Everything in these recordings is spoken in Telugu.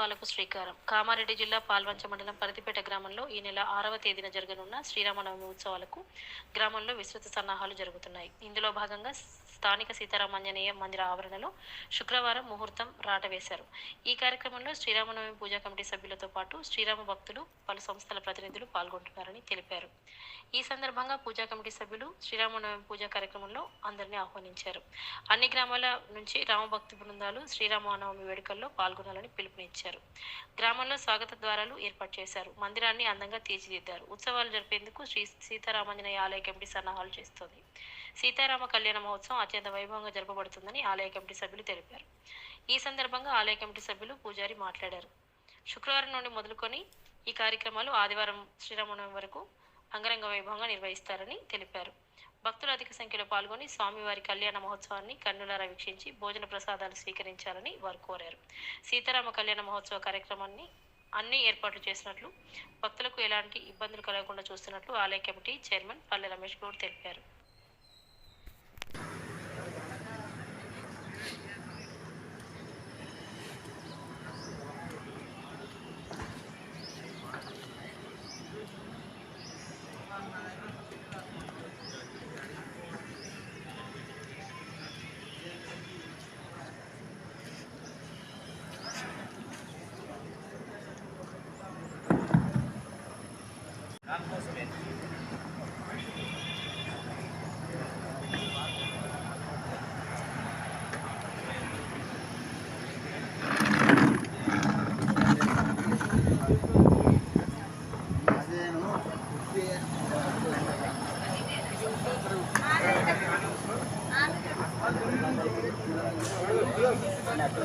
ఉత్సవాలకు శ్రీకారం. కామారెడ్డి జిల్లా పాల్వంచ మండలం పరిధిపేట గ్రామంలో ఈ నెల ఆరవ తేదీన జరగనున్న శ్రీరామనవమి ఉత్సవాలకు గ్రామంలో విస్తృత సన్నాహాలు జరుగుతున్నాయి. ఇందులో భాగంగా స్థానిక సీతారామాంజనేయ మందిర ఆవరణలో శుక్రవారం ముహూర్తం రాట వేశారు. ఈ కార్యక్రమంలో శ్రీరామనవమి పూజా కమిటీ సభ్యులతో పాటు శ్రీరామ భక్తులు పలు సంస్థల ప్రతినిధులు పాల్గొంటున్నారని తెలిపారు. ఈ సందర్భంగా పూజా కమిటీ సభ్యులు శ్రీరామనవమి పూజా కార్యక్రమంలో అందరినీ ఆహ్వానించారు. అన్ని గ్రామాల నుంచి రామభక్తి బృందాలు శ్రీరామనవమి వేడుకల్లో పాల్గొనాలని పిలుపునిచ్చారు. గ్రామంలో స్వాగత ద్వారాలు ఏర్పాటు చేశారు. మందిరాన్ని అందంగా తీర్చిదిద్దారు. ఉత్సవాలు జరిపేందుకు శ్రీ సీతారామాంజనేయ ఆలయ కమిటీ సన్నాహాలు చేస్తోంది. సీతారామ కళ్యాణ మహోత్సవం అత్యంత వైభవంగా జరపబడుతుందని ఆలయ కమిటీ సభ్యులు తెలిపారు. ఈ సందర్భంగా ఆలయ కమిటీ సభ్యులు పూజారి మాట్లాడారు. శుక్రవారం నుండి మొదలుకొని ఈ కార్యక్రమాలు ఆదివారం శ్రీరామనవమి వరకు అంగరంగ వైభవంగా నిర్వహిస్తారని తెలిపారు. భక్తులు అధిక సంఖ్యలో పాల్గొని స్వామివారి కళ్యాణ మహోత్సవాన్ని కన్నులారా వీక్షించి భోజన ప్రసాదాలు స్వీకరించాలని వారు కోరారు. సీతారామ కళ్యాణ మహోత్సవ కార్యక్రమాన్ని అన్ని ఏర్పాట్లు చేసినట్లు భక్తులకు ఎలాంటి ఇబ్బందులు కలగకుండా చూస్తున్నట్లు ఆలయ కమిటీ చైర్మన్ పల్లె రమేష్ గౌడ్ తెలిపారు.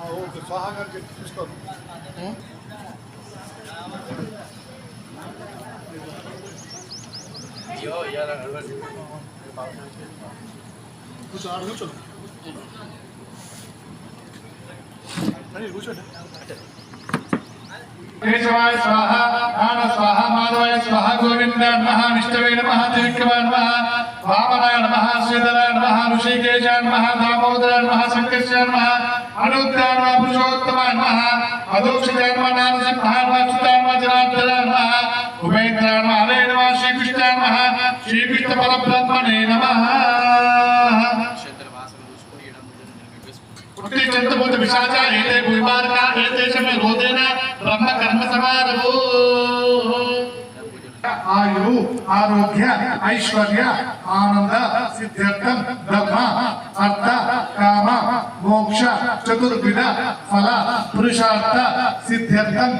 ఓకే స్వాహా గారు చెప్పి తీసుకోండి కూర్చో ఆడ కూర్చో అని కూర్చోండి కేశవాయ స్వాహ ప్రాణ స్వాహ మాధవాయ స్వాహ గోవింద నమః విష్ణవే నమః త్రివిక్రమాయ నమః వామనాయ నమః శ్రీధరాయ నమః ఋషికేశాయ నమః దామోదరాయ నమః సంకర్షాయ నమః అనుద్రాయ నమః పురుషోత్తమాయ నమః అదోక్షితాయ నమః నారసింహాయ నమః అచ్యుతాయ నమః జనార్దనాయ నమః ఉపేంద్రాయ నమః హరే నమః శ్రీకృష్ణాయ నమః శ్రీకృష్ణ పరబ్రహ్మణే నమః పుట్టి చంద్రబోధ విశాచ ఏతే భూమార్క ఏతేషమే రోదేన బ్రహ్మ కర్మ సమారభూ ఆయువు ఆరోగ్య ఐశ్వర్య ఆనంద సిద్ధ్యర్థం బ్రహ్మ అర్థ కామ మోక్ష చతుర్విధ ఫల పురుషార్థ సిద్ధ్యర్థం.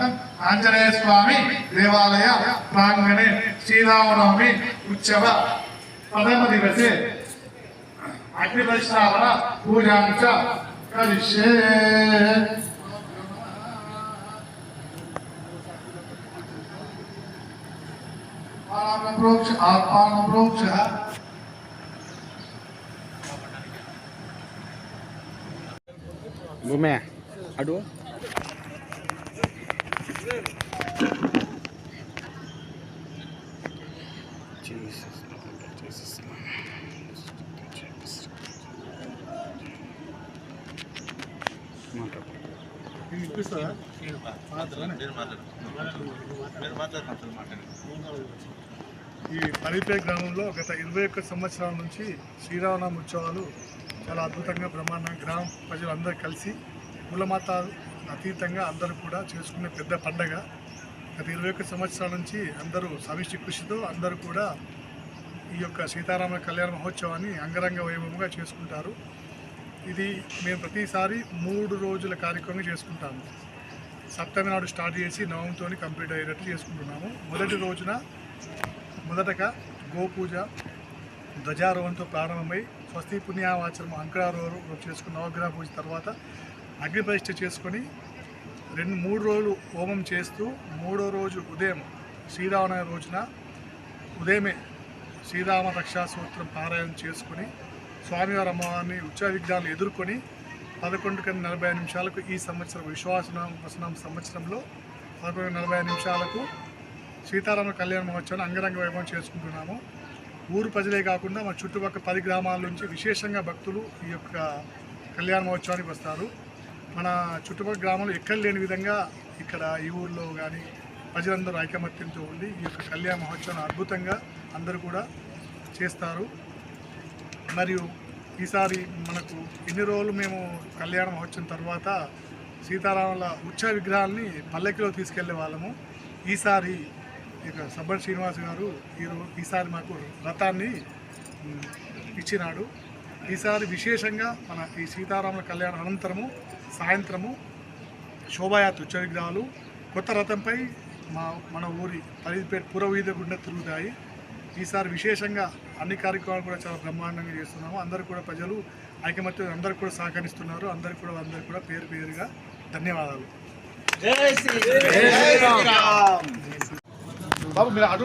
ఆంజనేయ స్వామి దేవాలయ ప్రాంగణే శ్రీరామనవమి ఉత్సవ ప్రథమ దివసే. అగ్నిపరిశ్రావణ పూజాంశ కరిష్యే. ప్రోక్ష ఆత్మాన ప్రోక్ష భూమే అడు ఈ పరిపే గ్రామంలో గత ఇరవై ఒక్క సంవత్సరాల నుంచి శ్రీరామనామ ఉత్సవాలు చాలా అద్భుతంగా బ్రహ్మాండంగా గ్రామ ప్రజలందరూ కలిసి కులమత అతీతంగా అందరూ కూడా చేసుకునే పెద్ద పండగ. గత ఇరవై ఒక్క సంవత్సరాల నుంచి అందరూ సమిష్టి కృషితో అందరూ కూడా ఈ యొక్క సీతారామ కళ్యాణ మహోత్సవాన్ని అంగరంగ వైభవంగా చేసుకుంటారు. ఇది మేము ప్రతిసారి మూడు రోజుల కార్యక్రమం చేసుకుంటాము. సప్తమి నాడు స్టార్ట్ చేసి నవంతో కంప్లీట్ అయ్యేటట్టు చేసుకుంటున్నాము. మొదటి రోజున మొదటగా గోపూజ ధ్వజారోహణతో ప్రారంభమై స్వస్తి పుణ్యావాచనం అంకురారోహం చేసుకున్న నవగ్రహ పూజ తర్వాత అగ్ని ప్రతిష్ఠ చేసుకొని రెండు మూడు రోజులు హోమం చేస్తూ మూడో రోజు ఉదయం శ్రీరామనవమి రోజున ఉదయమే శ్రీరామ రక్షా సూత్రం పారాయణం చేసుకొని స్వామివారి అమ్మవారిని ఉత్సవ విఘ్నాలు ఎదుర్కొని పదకొండు కన్నా నలభై నిమిషాలకు ఈ సంవత్సరం విశ్వాసనం సంవత్సరంలో పదకొండు నలభై నిమిషాలకు సీతారామ కళ్యాణ మహోత్సవాన్ని అంగరంగ వైభవం చేసుకుంటున్నాము. ఊరు ప్రజలే కాకుండా మా చుట్టుపక్కల పది గ్రామాల నుంచి విశేషంగా భక్తులు ఈ యొక్క కళ్యాణ మహోత్సవానికి వస్తారు. మన చుట్టుపక్కల గ్రామంలో ఎక్కడ లేని విధంగా ఇక్కడ ఈ ఊర్లో కానీ ప్రజలందరూ ఐకమత్యంతో ఉండి ఈ యొక్క కళ్యాణ మహోత్సవం అద్భుతంగా అందరూ కూడా చేస్తారు. మరియు ఈసారి మనకు ఎన్ని రోజులు మేము కళ్యాణం వచ్చిన తర్వాత సీతారాముల ఉత్సవ విగ్రహాల్ని పల్లకిలో తీసుకెళ్ళే వాళ్ళము. ఈసారి ఇక సబ్బర్ శ్రీనివాస్ గారు ఈరోజు ఈసారి మాకు రథాన్ని ఇచ్చినాడు. ఈసారి విశేషంగా మన ఈ సీతారాముల కళ్యాణం అనంతరము సాయంత్రము శోభాయాత్ర ఉత్సవ విగ్రహాలు కొత్త రథంపై మా మన ఊరి పరిధిపేట పూర్వ వీధి గుండా తిరుగుతాయి. ఈసారి విశేషంగా అన్ని కార్యక్రమాలు కూడా చాలా బ్రహ్మాండంగా చేస్తున్నాము. అందరూ కూడా ప్రజలు ఐకమత్యం అందరూ కూడా సహకరిస్తున్నారు. అందరికీ కూడా అందరికీ కూడా పేరు పేరుగా ధన్యవాదాలు. బాబు మీరు అటు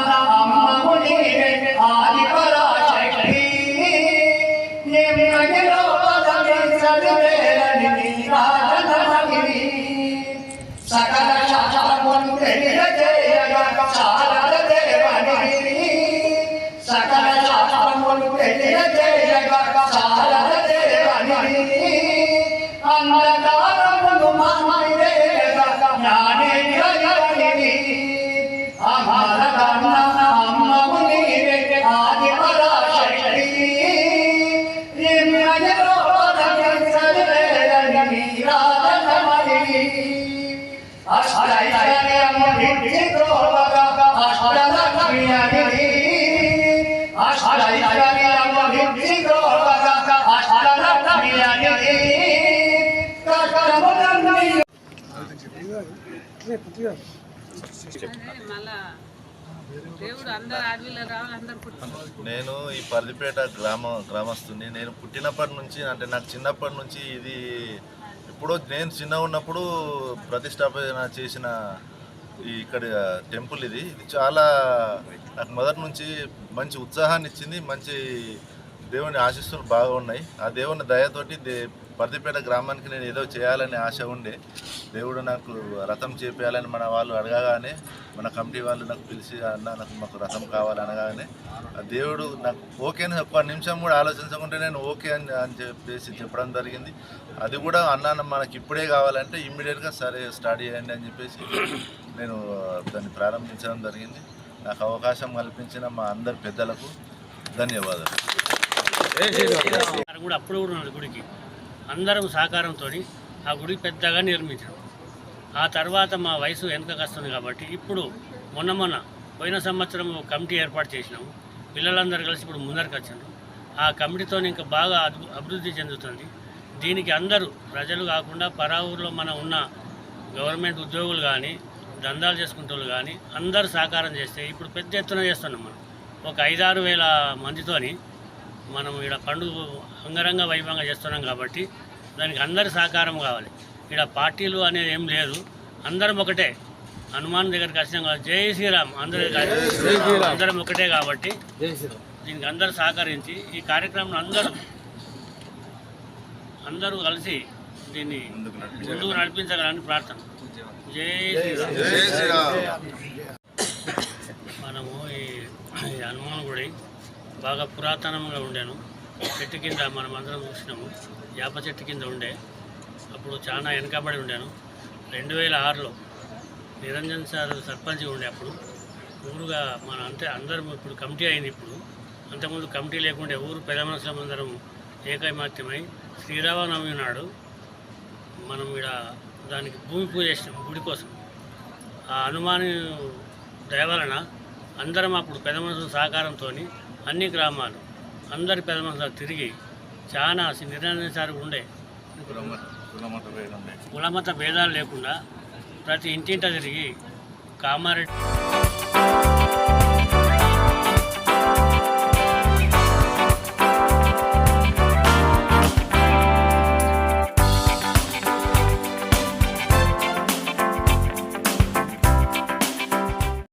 सकल जातमन पहले जय जगत सारा देवानी अंधकार हनुमान रे ज्ञाने जगनी हमारा गाना हम मुनि रे आदि पराशक्ति निम्न रोध चल रे रणवीरा धमरी अष्टाई रे अमृत को నేను ఈ పల్లిపేట గ్రామ గ్రామస్తుని. నేను పుట్టినప్పటి నుంచి అంటే నాకు చిన్నప్పటి నుంచి ఇది ఎప్పుడో నేను చిన్న ఉన్నప్పుడు ప్రతిష్టాపన చేసిన ఈ ఇక్కడ టెంపుల్ ఇది. ఇది చాలా నాకు మొదటి నుంచి మంచి ఉత్సాహాన్ని ఇచ్చింది మంచి దేవుని ఆశీస్సులు బాగా ఉన్నాయి. ఆ దేవుని దయతోటి దే పర్దిపేట గ్రామానికి నేను ఏదో చేయాలని ఆశ ఉండే. దేవుడు నాకు రథం చేపేయాలని మన వాళ్ళు అడగగానే మన కమిటీ వాళ్ళు నాకు పిలిచి అన్న నాకు మాకు రథం కావాలి అనగానే ఆ దేవుడు నాకు ఓకే అని ఒక్క నిమిషం కూడా ఆలోచించకుంటే నేను ఓకే అని అని చెప్పేసి చెప్పడం జరిగింది. అది కూడా అన్న మనకి ఇప్పుడే కావాలంటే ఇమ్మీడియట్గా సరే స్టార్ట్ చేయండి అని చెప్పేసి నేను దాన్ని ప్రారంభించడం జరిగింది. నాకు అవకాశం కల్పించిన మా అందరి పెద్దలకు ధన్యవాదాలు. కూడా అప్పుడు కూడా గుడికి. అందరం సహకారంతో ఆ గుడి పెద్దగా నిర్మించాం. ఆ తర్వాత మా వయసు వెనుకకొస్తుంది కాబట్టి ఇప్పుడు మొన్న మొన్న పోయిన సంవత్సరం కమిటీ ఏర్పాటు చేసినాము పిల్లలందరూ కలిసి ఇప్పుడు ముందరికి వచ్చాను ఆ కమిటీతో ఇంకా బాగా అభివృద్ధి చెందుతుంది. దీనికి అందరూ ప్రజలు కాకుండా పరావూరులో మన ఉన్న గవర్నమెంట్ ఉద్యోగులు కానీ దందాలు చేసుకుంటే కానీ అందరూ సహకారం చేస్తే ఇప్పుడు పెద్ద ఎత్తున చేస్తున్నాం మనం. ఒక ఐదారు వేల మందితోని మనం ఇక్కడ పండుగ అంగరంగ వైభవంగా చేస్తున్నాం కాబట్టి దానికి అందరి సహకారం కావాలి. ఇక్కడ పార్టీలు అనేది ఏం లేదు. అందరం ఒకటే. హనుమాన్ దగ్గరికి వచ్చినాం కాబట్టి జై శ్రీరామ్. అందరూ అందరం ఒకటే కాబట్టి దీనికి అందరూ సహకరించి ఈ కార్యక్రమం అందరూ అందరూ కలిసి దీన్ని ముందుకు నడిపించగలని ప్రార్థన. జై శ్రీరామ్. మనము ఈ ఈ హనుమాన్ గుడి బాగా పురాతనంగా ఉండేను. చెట్టు కింద మనం అందరం చూసినాము. వేప చెట్టు కింద ఉండే. అప్పుడు చాలా వెనకబడి ఉండాను. రెండు వేల ఆరులో నిరంజన్ సార్ సర్పంచ్ ఉండే అప్పుడు. ఊరుగా మన అంటే అందరం ఇప్పుడు కమిటీ అయింది ఇప్పుడు. అంతకుముందు కమిటీ లేకుండే ఊరు పెద్ద మనుషులం అందరం ఏకైమాత్యమై శ్రీరామనవమి నాడు మనం ఇక్కడ దానికి భూమి పూజ చేసినాం గుడి కోసం. ఆ హనుమాని దయవలన అందరం అప్పుడు పెద్ద మనుషుల సహకారంతో అన్ని గ్రామాలు అందరి పెద్ద మనుషులు తిరిగి చాలా నిరంజన్ సార్ ఉండే కులమత భేదాలు లేకుండా ప్రతి ఇంటింట తిరిగి కామారెడ్డి